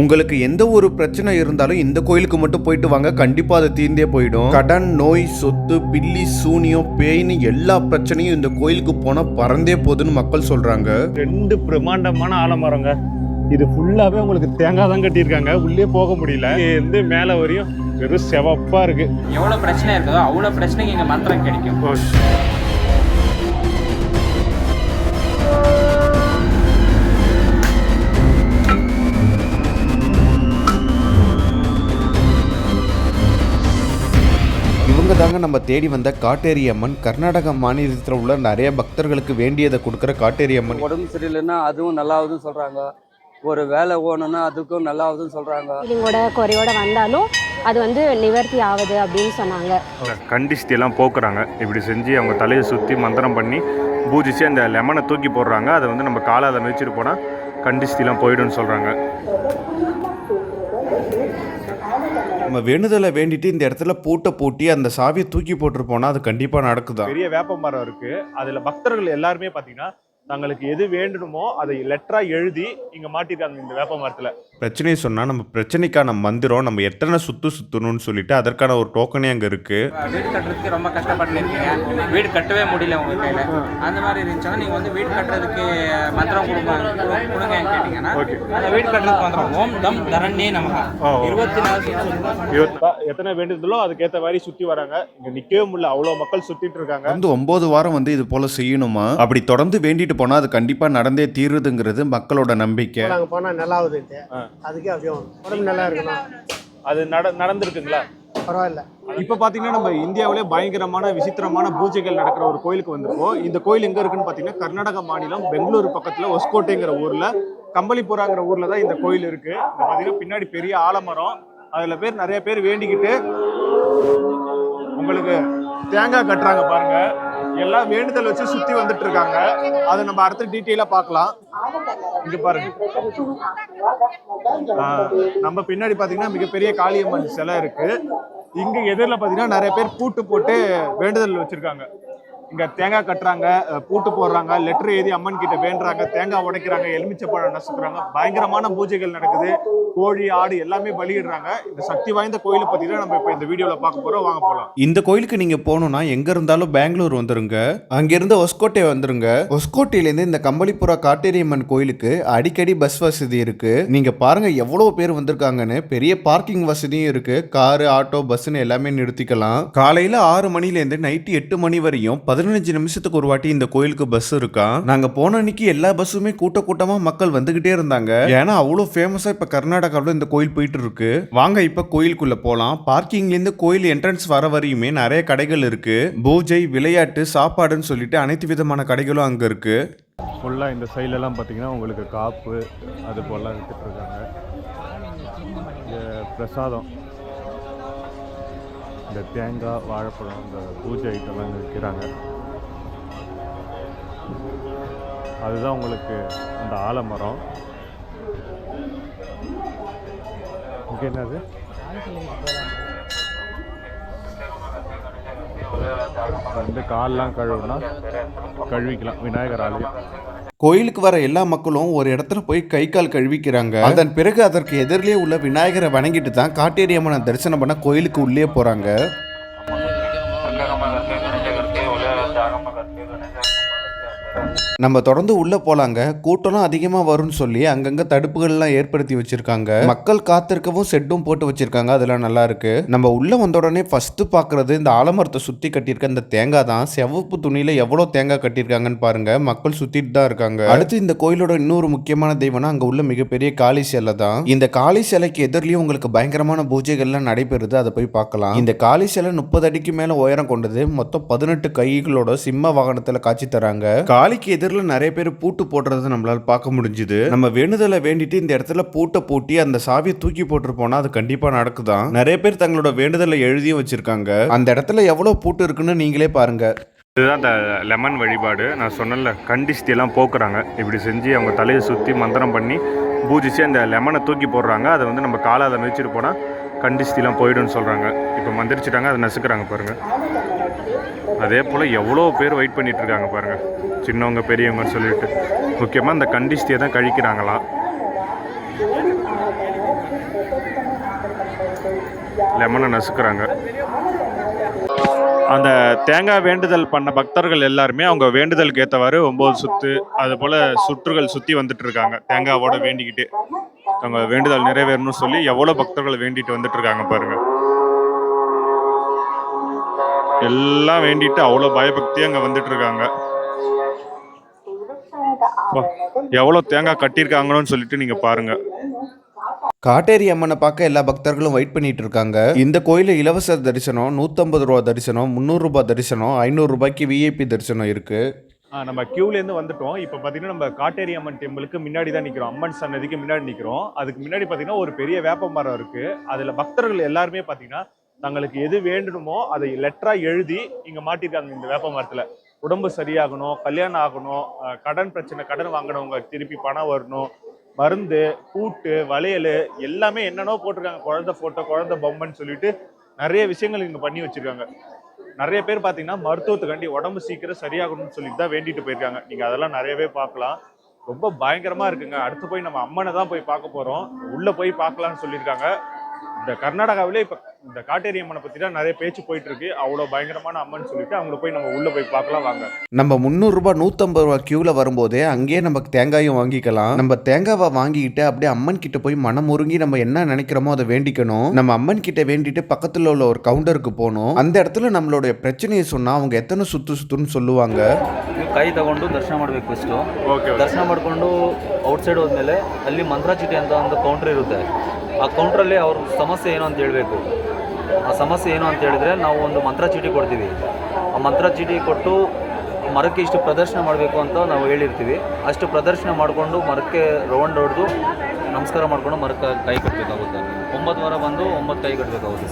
உங்களுக்கு எந்த ஒரு பிரச்சனை இருந்தாலும் இந்த கோயிலுக்கு மட்டும் போயிட்டு வாங்க. கண்டிப்பா அது தீர்ந்தே போயிடும். கடன் நோய் சொத்து பில்லி சூனியம் பேய்னு எல்லா பிரச்சனையும் இந்த கோயிலுக்கு போனா பறந்தே போகுதுன்னு மக்கள் சொல்றாங்க. ரெண்டு பிரம்மாண்டமான ஆலமரங்க. இது ஃபுல்லாவே உங்களுக்கு தேங்காய் தான் கட்டியிருக்காங்க. உள்ளே போக முடியல. இருந்து மேலே வரையும் வெறும் செவப்பா இருக்கு. எவ்வளோ பிரச்சனை இருக்குதோ அவ்வளோ பிரச்சனைக்கு இங்கே மந்திரம் கிடைக்கும். தாங்க நம்ம தேடி வந்த காட்டேரி அம்மன். கர்நாடக மாநிலத்தில் உள்ள நிறைய பக்தர்களுக்கு வேண்டியதை கொடுக்குற காட்டேரி அம்மன். உடம்பு சரியில்லைன்னா அதுவும் நல்லாவுதுன்னு சொல்கிறாங்க ஒரு வேலை ஓணுன்னா அதுக்கும் நல்லாவுதுன்னு சொல்கிறாங்க ஃபீலிங்கோட குறையோட வந்தாலும் அது வந்து நிவர்த்தி ஆகுது அப்படின்னு சொன்னாங்க. கண்டிஸ்டி எல்லாம் போக்குறாங்க. இப்படி செஞ்சு அவங்க தலையை சுற்றி மந்திரம் பண்ணி பூஜிச்சு அந்த லெமனை தூக்கி போடுறாங்க. அதை வந்து நம்ம காலால் மிதிச்சிட்டு போனால் கண்டிஸ்டிலாம் போயிடும்னு சொல்கிறாங்க நம்ம வேண்டுதலை வேண்டிட்டு இந்த இடத்துல பூட்டை பூட்டி அந்த சாவியை தூக்கி போட்டு போனா அது கண்டிப்பா நடக்குதா? பெரிய வேப்ப மரம் இருக்கு. அதில் பக்தர்கள் எல்லாருமே பார்த்தீங்கன்னா தங்களுக்கு எது வேண்டணுமோ அதை லெட்டரா எழுதி இங்கே மாட்டிருக்காங்க இந்த வேப்ப மரத்தில். பிரச்சனையை சொன்னா நம்ம பிரச்சனைக்கான மந்திரம் நம்ம எத்தனை சுத்து சுத்தணும்னு சொல்லிட்டு அதற்கான ஒரு டோக்கனே அங்க இருக்கு. வீடு கட்டுறதுக்கு ரொம்ப கஷ்டப்பட்டு இருக்கீங்க வீடு கட்டவே முடியல உங்க கையில. அந்த மாதிரி இருந்துச்சுன்னா நீங்க வந்து வீடு கட்டுறதுக்கு மந்திரம் கொடுங்க கொடு- கொடுங்கன்னு கேட்டீங்கன்னா அந்த வீடு கட்டுறதுக்கு மந்திரம் ஓம் தம் தரண்யே நமகா. இருபத்தி நாலு சுற்று எத்தனை வேண்டுதலோ அதுக்கேற்ற மாதிரி சுற்றி வராங்க. இங்கே நிற்கவே முடியல. அவ்வளோ மக்கள் சுற்றிட்டு இருக்காங்க. தொடர்ந்து ஒன்பது வாரம் வந்து இது போல செய்யணுமா? அப்படி தொடர்ந்து வேண்டிட்டு போனா அது கண்டிப்பா நடந்தே தீருதுங்கிறது மக்களோட நம்பிக்கை. நாங்கள் போனால் நல்லா அதுக்கே அப்படியே உடம்பு நல்லா இருக்கணும் அது நட நடந்திருக்குங்களா? பரவாயில்ல. இப்போ பார்த்தீங்கன்னா நம்ம இந்தியாவிலே பயங்கரமான விசித்திரமான பூஜைகள் நடக்கிற ஒரு கோயிலுக்கு வந்திருக்கோம். இந்த கோயில் எங்கே இருக்குன்னு பார்த்தீங்கன்னா கர்நாடக மாநிலம் பெங்களூரு பக்கத்தில் ஒஸ்கோட்டைங்கிற ஊரில் கம்பளிபுராங்கிற ஊரில் தான் இந்த கோயில் இருக்கு. இங்க பார்த்தீங்கன்னா பின்னாடி பெரிய ஆலமரம். அதில் பேர் நிறைய பேர் வேண்டிக்கிட்டு உங்களுக்கு தேங்காய் கட்டுறாங்க பாருங்க. எல்லாம் வேண்டுதல் வச்சு சுற்றி வந்துட்டு இருக்காங்க அதை நம்ம அடுத்து டீட்டெயிலாக பார்க்கலாம். இங்க பாருங்க. நம்ம பின்னாடி பாத்தீங்கன்னா மிகப்பெரிய காளியம்மன் சிலை இருக்கு. இங்க எதிரில் பாத்தீங்கன்னா நிறைய பேர் பூட்டு போட்டு வேண்டுதல் வச்சிருக்காங்க. இங்கே தேங்காய் கட்டுறாங்க பூட்டு போடுறாங்க லெட்டர் எழுதி அம்மன் கிட்ட வேண்டுறாங்க தேங்காய் உடைக்கிறாங்க எலுமிச்சை பழம் நசுக்குறாங்க பயங்கரமான பூஜைகள் நடக்குது கோழி ஆடு எல்லாமே பலியிடுறாங்க. இந்த சக்தி வாய்ந்த கோயிலை பத்தி நம்ம இப்போ இந்த வீடியோவில் பார்க்க போகிறோம் வாங்க போகலாம் இந்த கோயிலுக்கு நீங்கள் போகணும்னா எங்கே இருந்தாலும் பெங்களூர் வந்துருங்க. அங்கேருந்து ஒஸ்கோட்டை வந்துருங்க. ஒஸ்கோட்டையிலேருந்து இந்த கம்பளிப்புறா காட்டேரியம்மன் கோயிலுக்கு அடிக்கடி பஸ் வசதி இருக்கு. நீங்கள் பாருங்கள் எவ்வளோ பேர் வந்திருக்காங்கன்னு. பெரிய பார்க்கிங் வசதியும் இருக்குது காரு ஆட்டோ பஸ்ன்னு எல்லாமே நிறுத்திக்கலாம். காலையில் ஆறு மணிலேருந்து நைட்டு எட்டு மணி வரையும் பதினஞ்சு நிமிஷத்துக்கு ஒரு வாட்டி இந்த கோயிலுக்கு பஸ் இருக்கா? நாங்க போன அன்னைக்கு எல்லா பஸ்ஸுமே கூட்ட கூட்டமா மக்கள் வந்துகிட்டே இருந்தாங்க. ஏன்னா அவ்வளோ ஃபேமஸா இப்ப கர்நாடகாவில் இந்த கோயில் போயிட்டு இருக்கு. வாங்க இப்ப கோயிலுக்குள்ள போலாம். பார்க்கிங்ல இருந்து கோயில் என்ட்ரன்ஸ் வர வரையுமே நிறைய கடைகள் இருக்கு. பூஜை விளையாட்டு சாப்பாடுன்னு சொல்லிட்டு அனைத்து விதமான கடைகளும் அங்க இருக்கு. ஃபுல்லாக இந்த சைட்லலாம் பார்த்தீங்கன்னா உங்களுக்கு காப்பு அது போலாம் இருக்காங்க. இந்த பிரசாதம். இந்த தேங்காய் வாழைப்பழம் இந்த பூஜை ஐட்டம்லாம் விற்கிறாங்க அதுதான் உங்களுக்கு அந்த ஆலமரம். இங்கே என்னது? வந்து கால்லாம் கழுவுனா கழுவிக்கலாம். விநாயகர் ஆலயம். கோயிலுக்கு வர எல்லா மக்களும் ஒரு இடத்துல போய் கை கால் கழுவிக்கிறாங்க. அதன் பிறகு அதற்கு எதிரிலே உள்ள விநாயகரை வணங்கிட்டு தான் காட்டேரியம்மனை தரிசனம் பண்ண கோயிலுக்கு உள்ளே போறாங்க. நம்ம தொடர்ந்து உள்ள போலாங்க. கூட்டம்லாம் அதிகமா வரும்னு சொல்லி அங்கங்க தடுப்புகள்லாம் ஏற்படுத்தி வச்சிருக்காங்க. மக்கள் காத்திருக்கவும் செட்டும் போட்டு வச்சிருக்காங்க. அதெல்லாம் நல்லா இருக்கு. நம்ம உள்ள வந்த உடனே ஃபர்ஸ்ட் பாக்குறது இந்த ஆலமரத்தை சுத்தி கட்டியிருக்க இந்த தேங்காய் தான். செவப்பு துணியில எவ்வளவு தேங்காய் கட்டியிருக்காங்கன்னு பாருங்க. மக்கள் சுத்திட்டு தான் இருக்காங்க. அடுத்து இந்த கோயிலோட இன்னொரு முக்கியமான தெய்வம்னா அங்க உள்ள மிகப்பெரிய காளி சிலை தான். இந்த காளி சிலைக்கு எதிரிலையும் உங்களுக்கு பயங்கரமான பூஜைகள்லாம் நடைபெறுது. அதை போய் பார்க்கலாம். இந்த காளி சிலை முப்பது அடிக்கு மேல உயரம் கொண்டது. மொத்தம் பதினெட்டு கைகளோட சிம்ம வாகனத்துல காட்சி தராங்க. காளிக்கு எதிர் எதிரில் நிறைய பேர் பூட்டு போடுறத நம்மளால் பார்க்க முடிஞ்சுது. நம்ம வேண்டுதலை வேண்டிட்டு இந்த இடத்துல பூட்டை பூட்டி அந்த சாவியை தூக்கி போட்டு போனா அது கண்டிப்பா நடக்குதான் நிறைய பேர் தங்களோட வேண்டுதலை எழுதியும் வச்சிருக்காங்க. அந்த இடத்துல எவ்வளவு பூட்டு இருக்குன்னு நீங்களே பாருங்க. இதுதான் இந்த லெமன் வழிபாடு. நான் சொன்னல கண்டிஸ்டி எல்லாம் போக்குறாங்க. இப்படி செஞ்சு அவங்க தலையை சுற்றி மந்திரம் பண்ணி பூஜிச்சு அந்த லெமனை தூக்கி போடுறாங்க. அதை வந்து நம்ம காலால் மிதிச்சுட்டு போனால் கண்டிஸ்டிலாம் போயிடும்னு சொல்கிறாங்க இப்போ மந்திரிச்சிட்டாங்க அதை நசுக்கிறாங்க பாருங்கள் அதே போல் எவ்வளோ பேர் வெயிட் பண்ணிட்டு இருக்காங்க பாருங்கள் சின்னவங்க பெரியவங்கன்னு சொல்லிட்டு. முக்கியமாக இந்த கண்டிஷ்டியை தான் கழிக்கிறாங்களாம் லெமனை நசுக்கிறாங்க. அந்த தேங்காய் வேண்டுதல் பண்ண பக்தர்கள் எல்லாருமே அவங்க வேண்டுதலுக்கு ஏற்றவாறு ஒம்பது சுற்று அது போல் சுற்றுகள் சுற்றி வந்துட்டு இருக்காங்க தேங்காவோட வேண்டிக்கிட்டு. அவங்க வேண்டுதல் நிறைவேறணும்னு சொல்லி எவ்வளோ பக்தர்கள் வேண்டிட்டு வந்துட்டு இருக்காங்க பாருங்க. எல்லாம் வேண்டிட்டு அவ்வளோ பயபக்தியாக அங்கே வந்துட்டு இருக்காங்க எவ்வளோ தேங்காய் கட்டியிருக்காங்கன்னு சொல்லிட்டு நீங்கள் பாருங்க. காட்டேரி அம்மனை பார்க்க எல்லா பக்தர்களும் வெயிட் பண்ணிட்டு இருக்காங்க. இந்த கோயில இலவச தரிசனம் நூற்றம்பது ரூபா தரிசனம் முந்நூறு ரூபாய் தரிசனம் ஐநூறு ரூபாய்க்கு விஐபி தரிசனம் இருக்கு. நம்ம கியூலேருந்து வந்துட்டோம். இப்போ பார்த்தீங்கன்னா நம்ம காட்டேரி அம்மன் டெம்பிளுக்கு முன்னாடி தான் நிற்கிறோம் அம்மன் சன்னதிக்கு முன்னாடி நிற்கிறோம் அதுக்கு முன்னாடி பார்த்தீங்கன்னா ஒரு பெரிய வேப்ப மரம் இருக்கு. அதில் பக்தர்கள் எல்லாருமே பார்த்தீங்கன்னா தங்களுக்கு எது வேண்டணுமோ அதை லெட்டரா எழுதி இங்கே மாட்டிருக்காங்க இந்த வேப்ப மரத்தில். உடம்பு சரியாகணும் கல்யாணம் ஆகணும் கடன் பிரச்சனை கடன் வாங்கினவங்க திருப்பி பணம் வரணும் மருந்து பூட்டு வளையல் எல்லாமே என்னென்னோ போட்டிருக்காங்க. குழந்தை ஃபோட்டோ குழந்த பொம்மைன்னு சொல்லிட்டு நிறைய விஷயங்கள் இங்கே பண்ணி வச்சிருக்காங்க. நிறைய பேர் பார்த்தீங்கன்னா மருத்துவத்துக்காண்டி உடம்பு சீக்கிரம் சரியாகணும்னு சொல்லிட்டு தான் வேண்டிட்டு போயிருக்காங்க. நீங்கள் அதெல்லாம் நிறையவே பார்க்கலாம். ரொம்ப பயங்கரமாக இருக்குங்க. அடுத்து போய் நம்ம அம்மனை தான் போய் பார்க்க போகிறோம் உள்ளே போய் பார்க்கலான்னு சொல்லியிருக்காங்க. இந்த கர்நாடகாவிலே இப்ப இந்த காட்டேரி அம்மனை பத்தி தான் நிறைய பேச்சு போயிட்டு இருக்கு அவ்வளோ பயங்கரமான அம்மன் சொல்லிட்டு அவங்கள போய் நம்ம உள்ள போய் பார்க்கலாம் வாங்க நம்ம முந்நூறுரூபா நூற்றம்பது ரூபா க்யூவில் வரும்போதே அங்கேயே நம்ம தேங்காயும் வாங்கிக்கலாம் நம்ம தேங்காவை வாங்கிக்கிட்டு அப்படியே அம்மன் கிட்ட போய் மனம் உருங்கி நம்ம என்ன நினைக்கிறோமோ அதை வேண்டிக்கணும் நம்ம அம்மன் கிட்ட வேண்டிட்டு பக்கத்தில் உள்ள ஒரு கவுண்டருக்கு போகணும் அந்த இடத்துல நம்மளுடைய பிரச்சனையை சொன்னால் அவங்க எத்தனை சுத்து சுத்துன்னு சொல்லுவாங்க ನೀವು ಕೈ ತಗೊಂಡು ದರ್ಶನ ಮಾಡಬೇಕು ಫಸ್ಟು ஓகே ದರ್ಶನ ಮಾಡಿಕೊಂಡು ಔಟ್ಸೈಡ್ ಹೋದ್ಮೇಲೆ ಅಲ್ಲಿ ಮಂತ್ರ ಚೀಟಿ ಅಂತ ಒಂದು ಕೌಂಟ್ರ್ ಇರುತ್ತೆ ಆ ಕೌಂಟ್ರಲ್ಲಿ ಅವ್ರ ಸಮಸ್ಯೆ ಏನು ಅಂತ ಹೇಳಬೇಕು. ಆ ಸಮಸ್ಯೆ ಏನು ಅಂತ ಹೇಳಿದ್ರೆ ನಾವು ಒಂದು ಮಂತ್ರ ಚೀಟಿ ಕೊಡ್ತೀವಿ. ಆ ಮಂತ್ರ ಚೀಟಿ ಕೊಟ್ಟು ಮರಕ್ಕೆ ಇಷ್ಟು ಪ್ರದರ್ಶನ ಮಾಡಬೇಕು ಅಂತ ನಾವು ಹೇಳಿರ್ತೀವಿ ಅಷ್ಟು ಪ್ರದರ್ಶನ ಮಾಡಿಕೊಂಡು ಮರಕ್ಕೆ ರೌಂಡ್ ಹೊಡೆದು ನಮಸ್ಕಾರ ಮಾಡಿಕೊಂಡು ಮರಕ್ಕೆ ಕೈ ಕಟ್ಟಬೇಕಾಗುತ್ತೆ ಒಂಬತ್ತು ವಾರ ಬಂದು ಒಂಬತ್ತು ಕೈ ಕಟ್ಟಬೇಕಾಗುತ್ತೆ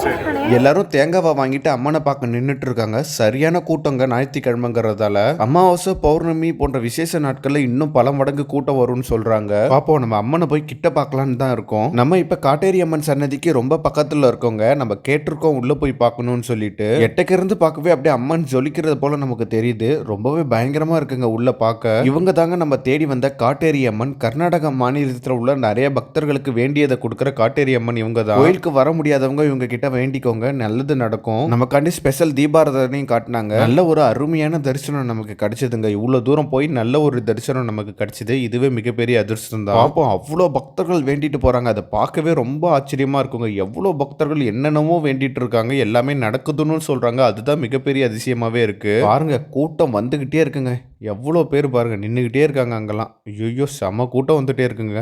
ಸರ್ எல்லாரும் தேங்காவை வாங்கிட்டு அம்மனை பார்க்க நின்றுட்டு இருக்காங்க சரியான கூட்டங்க ஞாயிற்றுக்கிழமைங்கிறதால அமாவாசை பௌர்ணமி போன்ற விசேஷ நாட்கள்ல இன்னும் பல மடங்கு கூட்டம் வரும்னு சொல்றாங்க பாப்போம் நம்ம அம்மனை போய் கிட்ட பார்க்கலான்னு தான் இருக்கோம் நம்ம இப்ப காட்டேரி அம்மன் சன்னதிக்கு ரொம்ப பக்கத்துல இருக்கோங்க நம்ம கேட்டிருக்கோம் உள்ள போய் பார்க்கணும்னு சொல்லிட்டு எட்டக்க இருந்து பார்க்கவே அப்படியே அம்மன் ஜொலிக்கிறது போல நமக்கு தெரியுது ரொம்பவே பயங்கரமா இருக்குங்க உள்ள பார்க்க இவங்க தாங்க நம்ம தேடி வந்த காட்டேரி அம்மன் கர்நாடகா மாநிலத்தில் உள்ள நிறைய பக்தர்களுக்கு வேண்டியதை கொடுக்குற காட்டேரி அம்மன் இவங்க தான் கோயிலுக்கு வர முடியாதவங்க இவங்க கிட்ட வேண்டிக்கோங்க. நல்லது நடக்கும். நமக்காண்டி ஸ்பெஷல் தீபாரதனையும் காட்டினாங்க. நல்ல ஒரு அருமையான தரிசனம் நமக்கு கிடைச்சதுங்க. இவ்வளவு தூரம் போய் நல்ல ஒரு தரிசனம் நமக்கு கிடைச்சது. இதுவே மிகப்பெரிய அதிர்ஷ்டம் தான். பார்ப்போம் அவ்வளோ பக்தர்கள் வேண்டிட்டு போறாங்க. அதை பார்க்கவே ரொம்ப ஆச்சரியமா இருக்குங்க. எவ்வளோ பக்தர்கள் என்னென்னமோ வேண்டிட்டு இருக்காங்க. எல்லாமே நடக்குதுன்னு சொல்றாங்க. அதுதான் மிகப்பெரிய அதிசயமாவே இருக்கு. பாருங்க கூட்டம் கூட்டம் வந்துக்கிட்டே இருக்குங்க. எவ்வளோ பேர் பாருங்கள் நின்றுக்கிட்டே இருக்காங்க அங்கெல்லாம். ஐயோ செம கூட்டம் வந்துகிட்டே இருக்குங்க.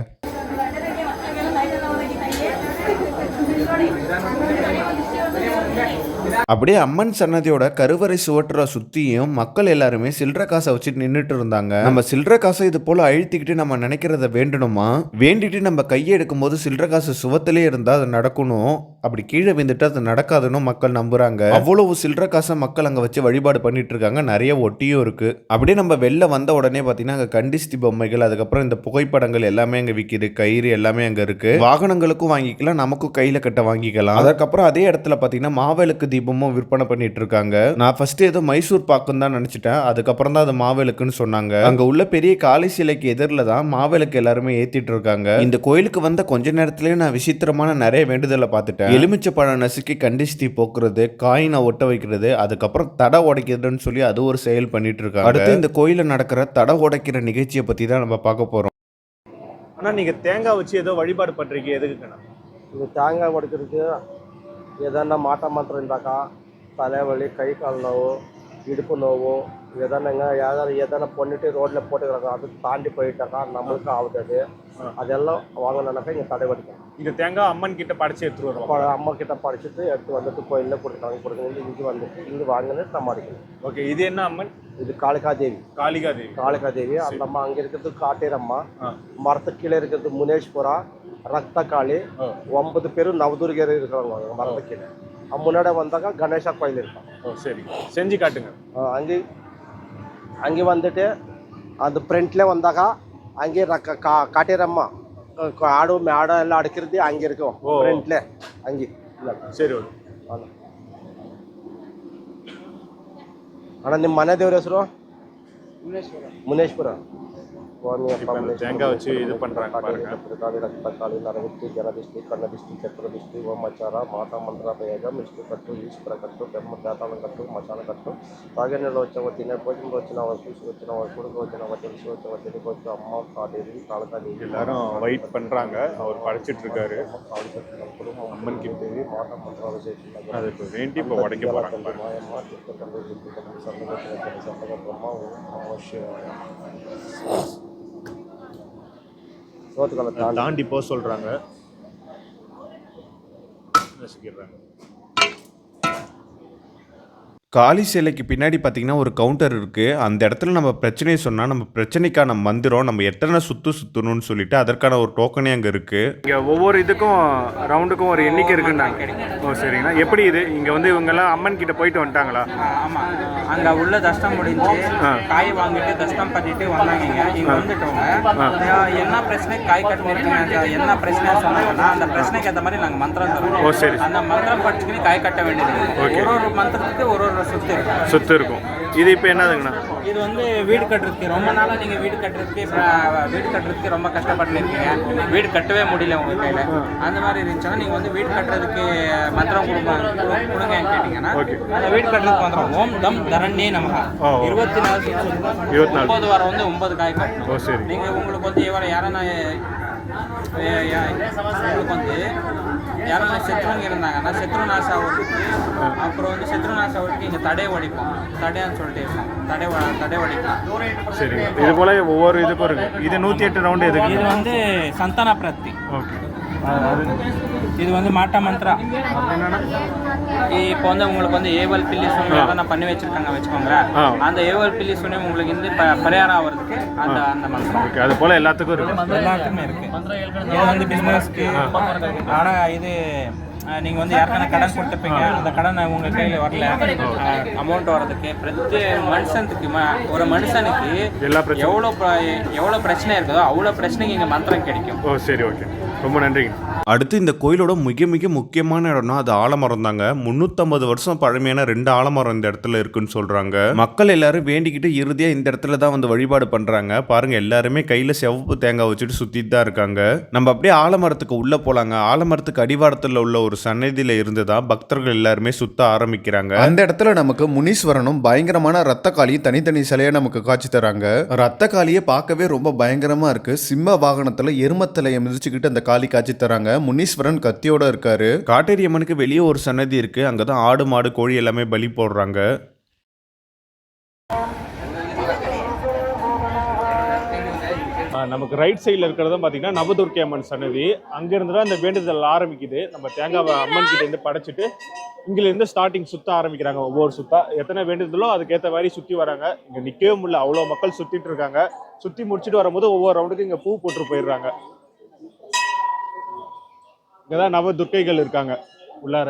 அப்படியே அம்மன் சன்னதியோட கருவறை சுவற்ற சுத்தியும் மக்கள் எல்லாருமே சில்லற காசை வச்சுட்டு நின்றுட்டு இருந்தாங்க. நம்ம சில்லற காசை இது போல அழுத்திக்கிட்டு நம்ம நினைக்கிறத வேண்டணுமா? வேண்டிட்டு நம்ம கையை எடுக்கும்போது சில்லற காசு சுவத்திலே இருந்தா அது நடக்கணும். அப்படி கீழே விழுந்துட்டு அது நடக்காதுன்னு மக்கள் நம்புறாங்க. அவ்வளவு சில்லற காசை மக்கள் அங்க வச்சு வழிபாடு பண்ணிட்டு இருக்காங்க. நிறைய ஒட்டியும் இருக்கு. அப்படியே நம்ம வெளில வந்த உடனே பாத்தீங்கன்னா அங்க கண்டிஸ்தி பொம்மைகள் அதுக்கப்புறம் இந்த புகைப்படங்கள் எல்லாமே அங்க விற்கிது கயிறு எல்லாமே அங்க இருக்கு. வாகனங்களுக்கும் வாங்கிக்கலாம். நமக்கும் கையில கட்ட வாங்கிக்கலாம். அதுக்கப்புறம் அதே இடத்துல பாத்தீங்கன்னா மாவிளக்கு தீபமும் விற்பனை பண்ணிட்டு இருக்காங்க நான் ஃபர்ஸ்ட் ஏதோ மைசூர் பாக்குன்னு தான் நினைச்சிட்டேன். அதுக்கப்புறம் தான் அது மாவிளக்குன்னு சொன்னாங்க. அங்க உள்ள பெரிய காளி சிலைக்கு எதிரில் தான் மாவிளக்கு எல்லாருமே ஏத்திட்டு இருக்காங்க இந்த கோயிலுக்கு வந்த கொஞ்ச நேரத்திலேயே நான் விசித்திரமான நிறைய வேண்டுதலை பார்த்துட்டேன். எலுமிச்சை பழம் நசுக்கி கண்டிஸ்தி போக்குறது காயினை ஒட்ட வைக்கிறது அதுக்கப்புறம் தடை உடைக்கிறதுன்னு சொல்லி அது ஒரு செயல் பண்ணிட்டு இருக்காங்க அடுத்து இந்த கோயில நடக்கிற தடை உடைக்கிற நிகழ்ச்சியை பத்தி தான் நம்ம பார்க்க போறோம். ஆனா நீங்க தேங்காய் வச்சு ஏதோ வழிபாடு பண்றீங்க. எதுக்குண்ணா இது தேங்காய் உடைக்கிறதுக்கு ఏదన్నా మాట మంత్రం ఇందాక తలవలి కై కాలు నోవు ఇడుపు నోవు ఏదన్నా ఏదైనా ఏదైనా பொண்ணுட்டு ரோட்ல போட்டுக்கிறாங்க அது தாண்டி போயிட்டாக்கா நம்மளுக்கு ஆகுது அதெல்லாம் வாங்கினாக்கா இங்கே தடை வடிக்கும் இந்த தேங்காய் அம்மன் கிட்ட படைச்சு எடுத்துட்டு வருவோம் அப்ப அம்மா கிட்ட படிச்சுட்டு எடுத்து வந்துட்டு கோயிலில் கொடுத்தாங்க கொடுக்குறது இங்கே வந்துட்டு இங்கே வாங்கினது நம்ம அடிக்கணும் ஓகே இது என்ன அம்மன் இது காளிகாதேவி காளிகா தேவி காளிகாதேவி அந்த அம்மா அங்கே இருக்கிறது காட்டேரம்மா ஆ. மரத்துக்கு கீழே இருக்கிறது முனேஸ்வரா ರಕ್ತಕಾಳಿ ಒಂಬತ್ತು ಪೇರು ನವದುರ್ಗೆರೆ இருக்கிறாங்க மரத்துக்கீழே. முன்னாடி வந்தாக்கா கணேஷா கோயில் இருக்கும். ஓ சரி. செஞ்சு காட்டுங்க. அங்கே அங்கே வந்துட்டு அந்த ஃப்ரண்ட்டில் வந்தாக்கா அங்கே ரக்க கா காட்டிரம்மா ஆடு மேடம் எல்லாம் அடுக்கிறது அங்கே இருக்கும். ஃப்ரண்ட்ல அங்கே. சರಿ ಓಕೆ ಅಣ್ಣ ನಿಮ್ಮ ಮನೆ ದೇವ್ರ ಹೆಸರು ಮುನೇಶ್ಪುರ ಮುನೇಶ್ಪುರ தேங்காய் வச்சு இது பண்றாங்க பாருங்க. కాళీ రక్తకాళి నరవిష్టి జనదిష్టి కన్నదిష్టి చక్రదిష్టి ఓమచార మాతా మంత్ర ప్రయోగం ఇష్టి కట్టు ఈశ్వర కట్టు బ్రహ్మ జాతాళం కట్టు మశాన కట్టు తాగనీళ్ళు వచ్చావ తినే భోజనం వచ్చిన చూసి వచ్చిన కొడుకు వచ్చిన తెలిసి వచ్చావ తెలికి వచ్చి అమ్మ కాదేవి కాళకాదేవి எல்லாரும் వెయిట్ பண்றாங்க அவர் படிச்சிட்டு இருக்காரு அம்மன் கிட்ட మాట మంత్రాలు చేస్తున్నారు அது இப்போ வேண்டி இப்போ உடைக்க போறாங்க பாருங்க మాయమ్మ చిత్తకండు దిక్కుకండు సర్వగతుల సర్వ బ్రహ్మ ఓం నమః శివాయ சோத்துக்களை அதை தாண்டி போக சொல்கிறாங்க நசுக்கிடுறாங்க காளி சிலைக்கு பின்னாடி பார்த்தீங்கன்னா ஒரு கவுண்டர் இருக்குது அந்த இடத்துல நம்ம பிரச்சனையை சொன்னால் நம்ம பிரச்சனைக்கான மந்திரம் நம்ம எத்தனை சுற்று சுற்றணும்னு சொல்லிட்டு அதற்கான ஒரு டோக்கனே அங்கே இருக்குது இங்க ஒவ்வொரு இதுக்கும் ரவுண்டுக்கும் ஒரு எண்ணிக்கை இருக்குன்னாங்க ஓ சரிங்கண்ணா. எப்படி இது? இங்க வந்து இவங்க எல்லாம் அம்மன் கிட்ட போயிட்டு வந்துட்டாங்களா? ஆமா. அங்க உள்ள தஷ்டம் முடிஞ்சு காய் வாங்கிட்டு தஷ்டம் பண்ணிட்டு வந்தாங்க இங்க. வந்துட்டவங்க. என்ன பிரச்சனை? காய் அந்த என்ன பிரச்சனை சொன்னாங்கன்னா அந்த பிரச்சனைக்கு ஏற்ற மாதிரி நாங்க மந்திரம் தரோம் ஓ சரி. அந்த மந்திரம் படிச்சுக்கிட்டு காய் கட்ட வேண்டியது. ஒரு ஒரு மந்திரத்துக்கு ஒரு ஒரு சுத்து இருக்கு சுத்து இருக்கும். இது இப்போ என்னதுங்கண்ணா? இது வந்து வீடு கட்டுறதுக்கு ரொம்ப நாளா நீங்க வீடு கட்டுறதுக்கு வீடு கட்டுறதுக்கு ரொம்ப கஷ்டப்பட்டு இருக்கீங்க வீடு கட்டவே முடியல உங்க கையில. அந்த மாதிரி இருந்துச்சுன்னா நீங்க வந்து வீடு கட்டுறதுக்கு மந்திரம் கொடுங்க கொடு- கொடுங்கன்னு கேட்டீங்கன்னா அந்த வீடு கட்டுறதுக்கு மந்திரம் ஓம் தம் தரண்யே நமகா. இருபத்தி நாலு இருபத்தி நாலு. வாரம் வந்து ஒன்பது காய் ஓ கட்டணும் சரி. நீங்க உங்களுக்கு வந்து எவ்வளோ யாரன்னா உங்களுக்கு வந்து யாரன்னா செத்துருவங்க இருந்தாங்கன்னா செத்துரு நாசா ஓட்டுக்கு அப்புறம் வந்து செத்துரு நாசா ஓட்டுக்கு இங்கே தடை உடைப்போம் தடையான்னு சொல்லிட்டு இருப்போம். தடை தடை உடைப்போம் சரிங்க இது போல ஒவ்வொரு இதுக்கும் இருக்கு. இது நூத்தி எட்டு ரவுண்டு எதுக்கு? இது வந்து சந்தான பிராப்தி ஓகே. இது வந்து மாட்டா மந்த்ரா. இப்போ வந்து உங்களுக்கு வந்து ஏவல் பில்லி சுனி நான் பண்ணி வச்சிருக்காங்க வச்சுக்கோங்களேன். அந்த ஏவல் பில்லி சுனி உங்களுக்கு இந்த ப- பரிகாரம் ஆகிறதுக்கு அந்த அந்த மந்திரம் ஓகே அது போல எல்லாத்துக்கும் இருக்கு. எல்லாத்துக்குமே இருக்கு. இது வந்து பிசினஸ்க்கு ஆனா இது அஹ், நீங்க வந்து யாருக்கான கடன் கொடுத்துருப்பீங்க. அந்த கடன் உங்க கையில வரல. அமௌண்ட் வர்றதுக்கு பிரதி மனுஷனுக்கு ஒரு மனுஷனுக்கு எவ்வளோ எவ்வளோ பிரச்சனை இருக்குதோ அவ்வளோ பிரச்சனைக்கு இங்க மந்திரம் கிடைக்கும். ஓ சரி ஓகே. ரொம்ப நன்றிங்க. அடுத்து இந்த கோயிலோட மிக மிக முக்கியமான இடம்னா அது ஆலமரம் தாங்க. முந்நூற்றம்பது வருஷம் பழமையான ரெண்டு ஆலமரம் இந்த இடத்துல இருக்குன்னு சொல்கிறாங்க மக்கள் எல்லாரும் வேண்டிக்கிட்டு இறுதியாக இந்த இடத்துல தான் வந்து வழிபாடு பண்ணுறாங்க பாருங்க எல்லாருமே கையில் சிவப்பு தேங்காய் வச்சுட்டு சுற்றிட்டு தான் இருக்காங்க. நம்ம அப்படியே ஆலமரத்துக்கு உள்ளே போகலாங்க ஆலமரத்துக்கு அடிவாரத்தில் உள்ள ஒரு சன்னதியில் இருந்து தான் பக்தர்கள் எல்லாருமே சுத்த ஆரம்பிக்கிறாங்க. அந்த இடத்துல நமக்கு முனீஸ்வரனும் பயங்கரமான ரத்தக்காளியும் தனித்தனி சிலையை நமக்கு காட்சி தராங்க. ரத்த காளியை பார்க்கவே ரொம்ப பயங்கரமா இருக்கு. சிம்ம வாகனத்துல எருமத்தலையை மிதிச்சுக்கிட்டு அந்த காளி காட்சி தராங்க. முனீஸ்வரன் கத்தியோட இருக்காரு. காட்டேரி அம்மனுக்கு வெளியே ஒரு சன்னதி இருக்கு. அங்கதான் ஆடு மாடு கோழி எல்லாமே பலி போடுறாங்க. நமக்கு ரைட் சைடில் இருக்கிறது பார்த்தீங்கன்னா நவதுர்க்கை அம்மன் சன்னதி. அங்கேருந்து தான் இந்த வேண்டுதல் ஆரம்பிக்குது. நம்ம தேங்காவை அம்மன் கிட்ட இருந்து படைச்சிட்டு இங்கிலிருந்து ஸ்டார்டிங் சுத்த ஆரம்பிக்கிறாங்க. ஒவ்வொரு சுத்தா எத்தனை வேண்டுதலோ அதுக்கேற்ற மாதிரி சுற்றி வராங்க. இங்கே நிற்கவே முடியல. அவ்வளோ மக்கள் சுற்றிட்டு இருக்காங்க. சுற்றி முடிச்சுட்டு வரும்போது ஒவ்வொரு ரவுண்டுக்கு இங்கே பூ போட்டு போயிடுறாங்க. இங்கே தான் நவ துர்க்கைகள் இருக்காங்க. உள்ளார.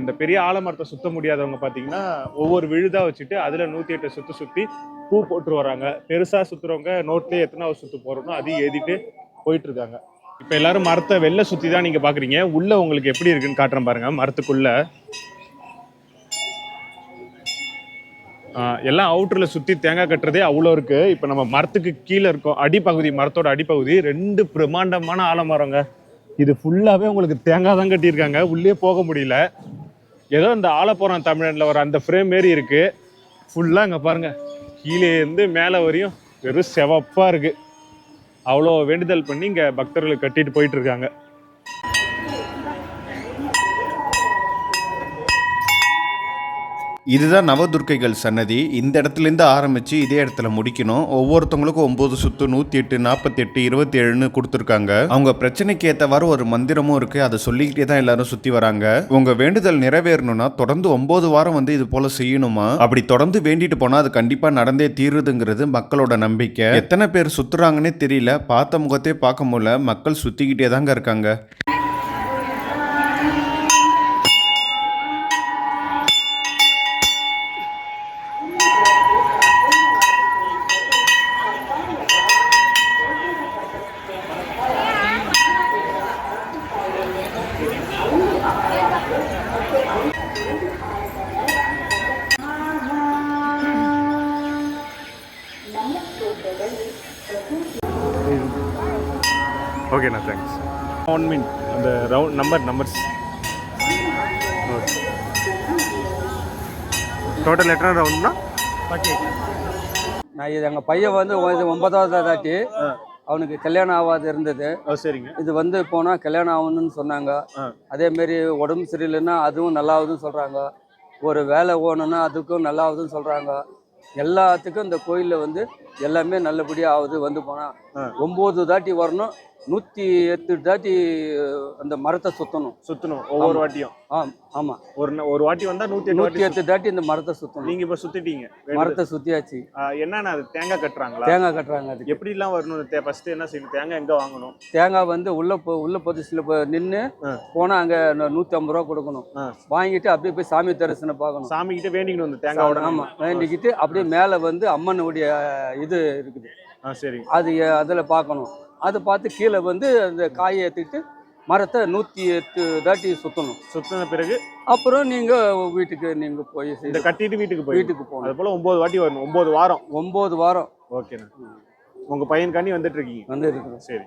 இந்த பெரிய ஆலமரத்தை சுத்த முடியாதவங்க பார்த்தீங்கன்னா ஒவ்வொரு விழுதா வச்சுட்டு அதில் நூற்றி எட்டு சுற்று சுற்றி பூ போட்டு வராங்க. பெருசாக சுற்றுறவங்க நோட்லேயே எத்தனாவது சுற்று போகிறோமோ அதையும் எழுதிட்டு போயிட்டு இருக்காங்க இப்போ எல்லாரும் மரத்தை வெளில சுற்றி தான் நீங்கள் பார்க்குறீங்க உள்ள உங்களுக்கு எப்படி இருக்குன்னு காட்டுறேன் பாருங்க. மரத்துக்குள்ள எல்லாம் அவுட்டரில் சுற்றி தேங்காய் கட்டுறதே அவ்வளோ இருக்குது இப்போ நம்ம மரத்துக்கு கீழே இருக்கோம். அடிப்பகுதி மரத்தோட அடிப்பகுதி ரெண்டு பிரம்மாண்டமான ஆலமரங்க. இது ஃபுல்லாகவே உங்களுக்கு தேங்காய் தான் கட்டியிருக்காங்க. உள்ளே போக முடியல. ஏதோ இந்த ஆலப்புறம் தமிழனில் வர அந்த ஃப்ரேம் மாரி இருக்குது ஃபுல்லாக இங்கே பாருங்கள் கீழே இருந்து மேலே வரையும் வெறும் செவப்பாக இருக்குது அவ்வளோ வேண்டுதல் பண்ணி இங்கே பக்தர்கள் கட்டிட்டு போயிட்டு இதுதான் நவதுர்க்கைகள் சன்னதி. இந்த இடத்துலேருந்து ஆரம்பித்து இதே இடத்துல முடிக்கணும். ஒவ்வொருத்தவங்களுக்கும் ஒம்பது சுத்து நூற்றி எட்டு நாற்பத்தி எட்டு இருபத்தி ஏழுன்னு கொடுத்துருக்காங்க. அவங்க பிரச்சனைக்கு ஏற்றவாறு ஒரு மந்திரமும் இருக்குது அதை சொல்லிக்கிட்டே தான் எல்லாரும் சுற்றி வராங்க. உங்கள் வேண்டுதல் நிறைவேறணும்னா தொடர்ந்து ஒம்பது வாரம் வந்து இது போல் செய்யணுமா? அப்படி தொடர்ந்து வேண்டிட்டு போனால் அது கண்டிப்பாக நடந்தே தீருதுங்கிறது மக்களோட நம்பிக்கை. எத்தனை பேர் சுற்றுறாங்கன்னே தெரியல. பார்த்த முகத்தே பார்க்க முடியல. மக்கள் சுற்றிக்கிட்டே தாங்க இருக்காங்க. ஒன் மினிட் அந்த ரவுண்ட் நம்பர் நம்பர்ஸ் டோட்டல் எத்தனை ரவுண்ட்னா நான் இது எங்கள் பையன் வந்து ஒன்பதாவது தாட்டி அவனுக்கு கல்யாணம் ஆகாது இருந்தது. சரிங்க. இது வந்து போனால் கல்யாணம் ஆகணும்னு சொன்னாங்க. ஆ. அதே மாதிரி உடம்பு சரியில்லைன்னா அதுவும் நல்லாவுதுன்னு சொல்கிறாங்க ஒரு வேலை ஓணுன்னா அதுக்கும் நல்லாவுதுன்னு சொல்கிறாங்க எல்லாத்துக்கும் இந்த கோயிலில் வந்து எல்லாமே நல்லபடியாக ஆகுது. வந்து. போனால் ஒம்பது தாட்டி வரணும். நூற்றி எட்டு தாட்டி அந்த மரத்தை சுற்றணும் சுற்றணும் ஒவ்வொரு ஆமா. வாட்டியும். ஆ ஆமாம் ஒரு ஒரு வாட்டி வந்தால் நூற்றி எட்டு நூற்றி வாட்டி எட்டு தாட்டி இந்த மரத்தை சுற்றணும் நீங்கள் இப்போ சுற்றிட்டீங்க மரத்தை சுற்றியாச்சு என்னண்ணா அது தேங்காய் கட்டுறாங்களா? தேங்காய் கட்டுறாங்க அதுக்கு. எப்படிலாம் வரணும் ஃபர்ஸ்ட் என்ன செய்யணும்? தேங்காய் எங்கே வாங்கணும்? தேங்காய் வந்து உள்ள போ உள்ள பொதிச்சில் நின்று ஆ. போனால் அங்கே நூற்றி ஐம்பது ரூபா கொடுக்கணும். வாங்கிட்டு அப்படியே போய் சாமி தரிசனம் பார்க்கணும். சாமி கிட்ட வேண்டிக்கணும் அந்த தேங்காயோட ஆமாம் வேண்டிக்கிட்டு அப்படியே மேலே வந்து அம்மனுடைய இது இருக்குது. சரிங்க அது அதில் பார்க்கணும். அதை பார்த்து கீழே வந்து அந்த காயை ஏற்றிட்டு மரத்தை நூற்றி எட்டு தாட்டி சுற்றணும் சுத்தின பிறகு அப்புறம் நீங்கள் வீட்டுக்கு நீங்கள் போய் இந்த செய்து- கட்டிட்டு வீட்டுக்கு போய் வீட்டுக்கு போகணும். அது போல ஒன்பது வாட்டி வரணும். ஒன்பது வாரம். ஒம்பது வாரம். ஓகேண்ணா உங்க பையன்காண்டி வந்துட்டு இருக்கீங்க. வந்து இருக்கிறோம். சரி.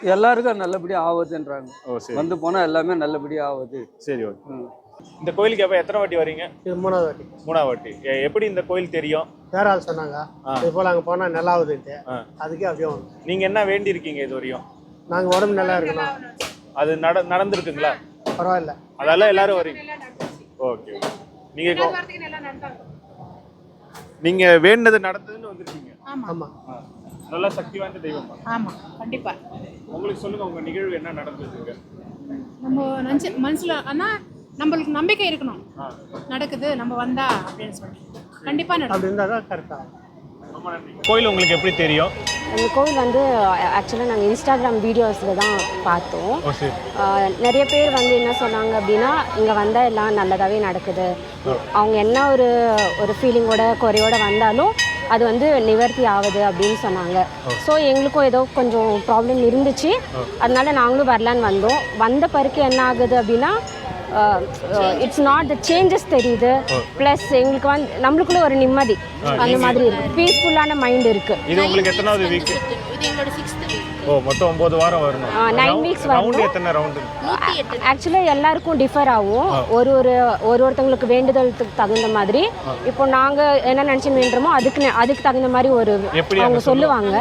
எல்லாருக்கும் நல்லபடியாக ஆகுதுன்றாங்க. ஓ சரி. வந்து போனால் எல்லாமே நல்லபடியாக ஆகுது. சரி ஓகே. இந்த கோயிலுக்கு எப்போ எத்தனை வாட்டி வரீங்க? இது மூணாவது வாட்டி. மூணாவது வாட்டி. எ- எப்படி இந்த கோயில் தெரியும்? வேற ஆள் சொன்னாங்க? ஆ. இது போல் அங்கே போனால் நல்லா ஆகுதுன்ட்டு ஆ. அதுக்கே அப்படியே வந்தோம். நீங்க என்ன வேண்டி இருக்கீங்க இது வரையும் நாங்கள் உடம்பு நல்லா இருக்கணும். அது நட நடந்திருக்குங்களா? பரவாயில்ல. அதெல்லாம் எல்லாரும் வரீங்க. ஓகே நீங்க கொ- நீங்க வேண்டது நடந்ததுன்னு வந்திருக்கீங்க. ஆமா. ஆமாம் நல்ல சக்தி வாய்ந்த தெய்வம் ஆமா கண்டிப்பா. உங்களுக்கு சொல்லுங்க உங்க நிகழ்வு என்ன நடந்ததுங்க? நம்ம நினச்சி மனசுல ஆனா நம்மளுக்கு நம்பிக்கை இருக்கணும். நடக்குது நம்ம வந்தா அப்படின்னு சொல்லி. கண்டிப்பா நடக்கும். அப்படி இருந்தால் தான் கரெக்டாக ரொம்ப நன்றி. கோயில் உங்களுக்கு எப்படி தெரியும்? இந்த கோவில் வந்து ஆக்சுவலாக நாங்கள் இன்ஸ்டாகிராம் வீடியோஸில் தான் பார்த்தோம். ஆஹ் நிறைய பேர் வந்து என்ன சொன்னாங்க அப்படின்னா இங்கே வந்தால் எல்லாம் நல்லதாகவே நடக்குது. அவங்க என்ன ஒரு ஒரு ஃபீலிங்கோட குறையோட வந்தாலும் அது வந்து நிவர்த்தி ஆகுது அப்படின்னு சொன்னாங்க. ஸோ எங்களுக்கும் ஏதோ கொஞ்சம் ப்ராப்ளம் இருந்துச்சு. அதனால நாங்களும் வரலான்னு வந்தோம். வந்த பிறகு என்ன ஆகுது அப்படின்னா இட்ஸ் நாட் த சேஞ்சஸ் தெரியுது. ப்ளஸ் எங்களுக்கு வந்து நம்மளுக்குள்ள ஒரு நிம்மதி. அந்த மாதிரி இருக்கு. பீஸ்ஃபுல்லான மைண்ட் இருக்கு. இது உங்களுக்கு எத்தனாவது வீக் இது எங்களோட சிக்ஸ்த் ஓ மொத்தம் ஒன்பது வாரம் வரணும். weeks ரவுண்ட் வரணும். எத்தனை ரவுண்டு ஆக்சுவலாக எல்லாருக்கும் டிஃபர் ஆகும். ஒரு ஒரு ஒரு ஒருத்தவங்களுக்கு வேண்டுதலுக்கு தகுந்த மாதிரி. இப்போ நாங்கள் என்ன நினச்சி வேண்டுறோமோ அதுக்கு அதுக்கு தகுந்த மாதிரி ஒரு அவங்க சொல்லுவாங்க.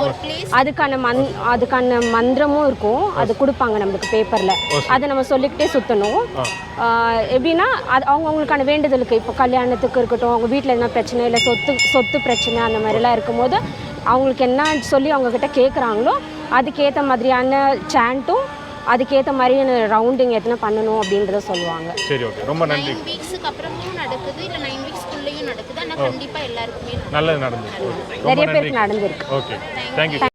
அதுக்கான மந் அதுக்கான மந்திரமும் இருக்கும். அது கொடுப்பாங்க நம்மளுக்கு பேப்பரில் அதை நம்ம சொல்லிக்கிட்டே சுற்றணும் எப்படின்னா அது அவங்கவுங்களுக்கான வேண்டுதலுக்கு இப்போ கல்யாணத்துக்கு இருக்கட்டும் அவங்க வீட்டில் என்ன பிரச்சனை இல்லை சொத்து சொத்து பிரச்சனை அந்த மாதிரிலாம் இருக்கும்போது அவங்களுக்கு என்ன சொல்லி அவங்கக்கிட்ட கேட்குறாங்களோ அதுக்கேற்ற மாதிரியான சாண்ட்டும் அதுக்கேற்ற மாதிரியான ரவுண்டிங் எத்தனை பண்ணணும் அப்படின்றத சொல்லுவாங்க. சரி ஓகே ரொம்ப நன்றி. நைன் வீக்ஸுக்கு அப்புறமும் நடக்குது இல்லை நைன் வீக்ஸ்க்குள்ளேயும் நடக்குது ஆனால் கண்டிப்பாக எல்லாருக்குமே. நல்லது நடந்தது ரொம்ப நிறைய பேருக்கு நடந்திருக்கு. Okay thank you